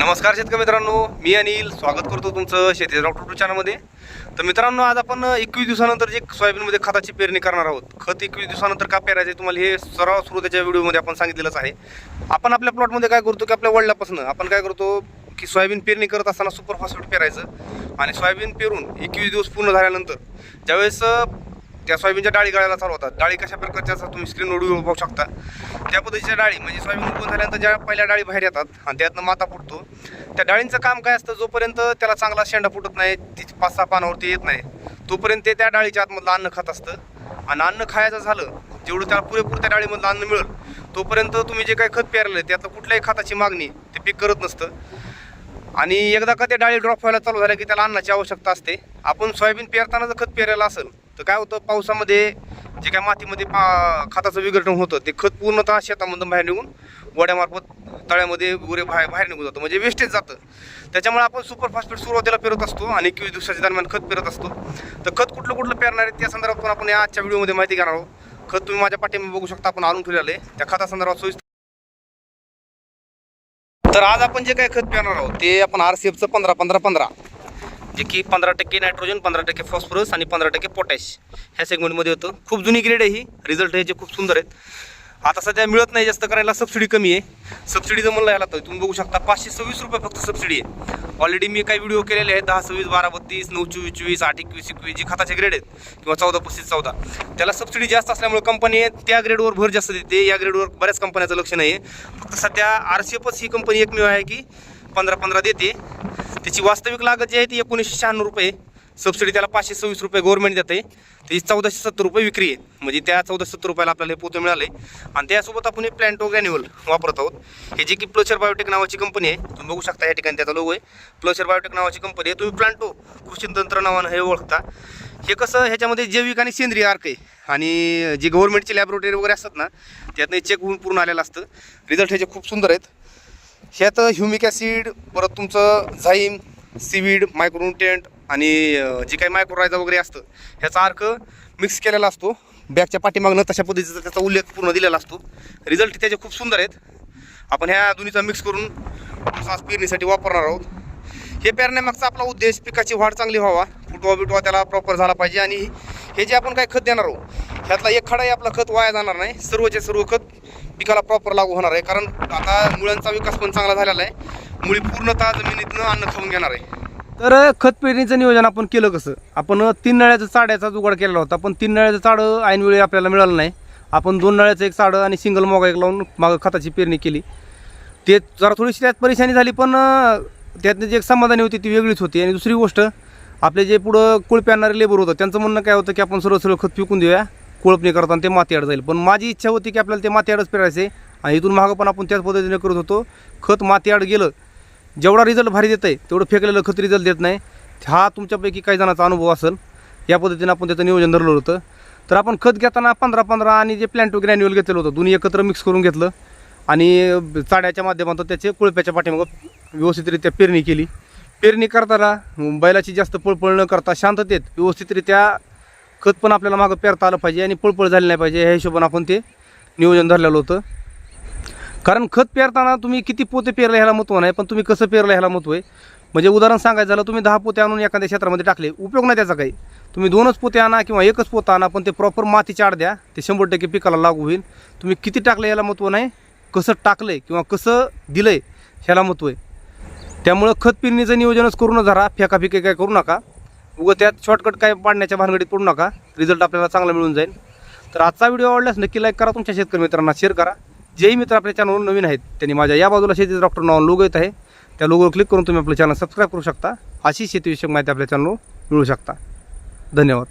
नमस्कार शेतकरी मित्रांनो मी अनिल. स्वागत करतो तुमचं शेती डॉक्टर टू चॅनलमध्ये. तर मित्रांनो आज आपण एकवीस दिवसानंतर जे सोयाबीनमध्ये खताची पेरणी करणार आहोत खत एकवीस दिवसानंतर का पेरायचे तुम्हाला हे सर्व सुरू त्याच्या व्हिडिओमध्ये आपण सांगितलेलंच आहे. आपण आपल्या प्लॉटमध्ये काय करतो की आपल्या वडिलापासून आपण काय करतो की सोयाबीन पेरणी करत असताना सुपर फॉस्फेट पेरायचं आणि सोयाबीन पेरून एकवीस दिवस पूर्ण झाल्यानंतर ज्यावेळेस त्या सोयाबीनच्या डाळी गळायला चालू होतात. डाळी कशा प्रकारच्या असतात तुम्ही स्क्रीन व्हिडिओ पाहू शकता. त्या पद्धतीच्या डाळी म्हणजे सोयाबीन उगवून झाल्यानंतर ज्या पहिल्या डाळी बाहेर येतात आणि त्यातनं माता फुटतो त्या डाळींचं काम काय असतं? जोपर्यंत त्याला चांगला शेंडा फुटत नाही ती पाच सहा पानावरती येत नाही तोपर्यंत ते त्या डाळीच्या आतमधलं अन्न खात असतं. आणि अन्न खायचं झालं जेवढं त्याला पुरेपूर त्या डाळीमधलं अन्न मिळेल तोपर्यंत तुम्ही जे काही खत पेरलं त्यातलं कुठल्याही खताची मागणी ते पीक करत नसतं. आणि एकदा का त्या डाळी ड्रॉप व्हायला चालू झाल्या की त्याला अन्नाची आवश्यकता असते. आपण सोयाबीन पेरताना जर खत पेरायला असेल तर काय होतं? पावसामध्ये जे काय मातीमध्ये पा खताचं विघटन होतं ते खत पूर्णतः शेतामधून बाहेर निघून वड्यामार्फत तळ्यामध्ये वगैरे बाहेर बाहेर निघून जातं. म्हणजे वेस्टेज जातं. त्याच्यामुळे आपण सुपरफास्फेट सुरुवातीला पेरत असतो आणि एकवीस दिवसाच्या दरम्यान खत पेरत असतो. तर खत कुठलं कुठलं पेरणार आहे त्या संदर्भात पण आपण या आजच्या व्हिडिओमध्ये माहिती घेणार आहोत. खत तुम्ही माझ्या पाठीमध्ये बघू शकता. आपण आणून ठेवलेलं आहे. त्या खतासंदर्भात सोयीस्कर तर आज आपण जे काही खत पेरणार आहोत ते आपण आर सी एफचं पंधरा पंधरा पंधरा. जे की पंधरा टक्के नायट्रोजन पंधरा टक्के फॉस्फरस आणि पंधरा टक्के पोटॅश ह्या सेगमेंटमध्ये होतं. खूप जुनी ग्रेड आहे ही. रिझल्ट ह्याचे खूप सुंदर आहेत. आता सध्या मिळत नाही जास्त करायला सबसिडी कमी आहे. सबसिडीचं म्हणलं याला तर तुम्ही बघू शकता पाचशे सव्वीस रुपये फक्त सबसिडी आहे. ऑलरेडी मी काही व्हिडिओ केलेले आहेत दहा सव्वीस बारा बत्तीस नऊ चोवीस चोवीस आठ एकवीस एकवीस जी खताचे ग्रेड आहेत किंवा चौदा पस्तीस चौदा. त्याला सबसिडी जास्त असल्यामुळे कंपनी त्या ग्रेडवर भर जास्त देते. या ग्रेडवर बऱ्याच कंपन्याचं लक्ष नाही आहे फक्त सध्या आर सी एफच ही कंपनी एकमेव आहे की पंधरा पंधरा देते. त्याची वास्तविक लागत जी आहे ती एकोणीसशे शहाण्णव रुपये सबसिडी त्याला पाचशे सव्वीस रुपये गव्हर्नमेंट देते त्याची चौदाशे सत्तर रुपये विक्री आहे. म्हणजे त्या चौदाशे सत्तर रुपयाला आपल्याला हे पोतं मिळाले. आणि त्यासोबत आपण हे प्लॅन्टो ग्रॅन्युअल वापरत आहोत. हे जे की प्लचर बायोटेक नावाची कंपनी आहे. तुम्ही बघू शकता या ठिकाणी त्याचा लोगो आहे. प्लचर बायोटेक नावाची कंपनी आहे. तुम्ही प्लॅन्टो कृषी तंत्र नावानं हे ओळखता. हे कसं ह्याच्यामध्ये जैविक आणि सेंद्रिय अर्क आहे. आणि जे गव्हर्नमेंटची लॅबोरेटरी वगैरे असतात ना त्यातनं चेक होऊन पूर्ण आलेलं असतं. रिझल्ट ह्याचे खूप सुंदर आहेत. ह्यात ह्युमिक ॲसिड परत तुमचं झाईम सीवीड मायक्रोन्युट्रियंट आणि जे काही मायक्रोरायझा वगैरे असतं ह्याचा अर्क मिक्स केलेला असतो. बॅगच्या पाठीमागनं तशा पद्धतीचा त्याचा उल्लेख पूर्ण दिलेला असतो. रिझल्ट त्याचे खूप सुंदर आहेत. आपण ह्या दोन्हीचा मिक्स करून सास पेरणीसाठी वापरणार आहोत. हे पेरण्यामागचा आपला उद्देश पिकाची वाढ चांगली व्हावा फुटवा बिटवा त्याला प्रॉपर झाला पाहिजे आणि हे जे आपण काय खत देणार आहोत ह्यातला एक खडाही आपला खत वाया जाणार नाही. सर्वचे सर्व खत पिकाला प्रॉपर लागू होणार आहे. कारण आता मुळांचा विकास पण चांगला झालेला आहे. मुळी पूर्णतः जमिनीतनं अन्न खाऊन घेणार आहे. तर खत पेरणीचं नियोजन आपण केलं कसं? आपण तीन नळ्याचं चाड्याचा जुगाड केलेला होता पण तीन नळ्याचं चाडं ऐनवेळी आपल्याला मिळालं नाही. आपण दोन नळ्याचं एक चाडं आणि सिंगल मोगा एक लावून मागं खताची पेरणी केली. ते जरा थोडीशी त्यात परेशानी झाली पण त्यातनं जी एक समाधानी होती ती वेगळीच होती. आणि दुसरी गोष्ट आपले जे पुढं कुळपे आणणारे लेबर होतं त्यांचं म्हणणं काय होतं की आपण सर्व सर्व खत पिकून देऊया कोळपणी करताना ते मातीआड जाईल. पण माझी इच्छा होती की आपल्याला ते मातीआडच पेरायचे आणि इथून मागं पण आपण त्याच पद्धतीने करत होतो. खत मातीआड गेलं जेवढा रिझल्ट भारी देत आहे तेवढं फेकलेलं खत रिझल्ट देत नाही. हा तुमच्यापैकी काही जणांचा अनुभव असेल या पद्धतीने आपण त्याचं नियोजन धरलं होतं. तर आपण खत घेताना पंधरा पंधरा आणि जे प्लॅन्टो ग्रॅन्युअल घेतलेलं होतं दोन्ही एकत्र मिक्स करून घेतलं. आणि चाड्याच्या माध्यमातून त्याचे कुळप्याच्या पाठीमागं व्यवस्थितरित्या पेरणी केली. पेरणी करताना बैलाची जास्त पळपळ न करता शांततेत व्यवस्थितरित्या खत पण आपल्याला मागं पेरता आलं पाहिजे आणि पळपळ झाली नाही पाहिजे ह्या हिशोबाने आपण ते नियोजन धरलेलं होतं. कारण खत पेरताना तुम्ही किती पोते पेरले ह्याला महत्त्व नाही पण तुम्ही कसं पेरलं ह्याला महत्त्व आहे? म्हणजे उदाहरण सांगायचं झालं तुम्ही दहा पोते आणून एखाद्या क्षेत्रामध्ये टाकले उपयोग नाही त्याचा काही. तुम्ही दोनच पोते आणा किंवा एकच पोत आणा पण ते प्रॉपर मातीच्या आड द्या ते शंभर टक्के पिकाला लागू होईल. तुम्ही किती टाकलं याला महत्त्व नाही कसं टाकलं आहे किंवा कसं दिलं आहे ह्याला महत्त्व आहे. त्यामुळं खत पेरणीचं नियोजनच करूनच धरा फेकाफिके काय करू नका. उगं त्यात शॉर्टकट काय पाडण्याच्या भानगडीत पडू नका रिझल्ट आपल्याला चांगला मिळून जाईल. तर आजचा व्हिडिओ आवडल्यास नक्की लाईक करा तुमच्या शेतकरी मित्रांना शेअर करा. जेही मित्र आपल्या चॅनलवर नवीन आहेत त्यांनी माझ्या या बाजूला शेतीचं डॉक्टर नाव लोगो येत आहे. त्या लोगोवर क्लिक करून तुम्ही आपलं चॅनल सबस्क्राईब करू शकता. अशी शेतीविषयक माहिती आपल्या चॅनलवर मिळू शकता. धन्यवाद.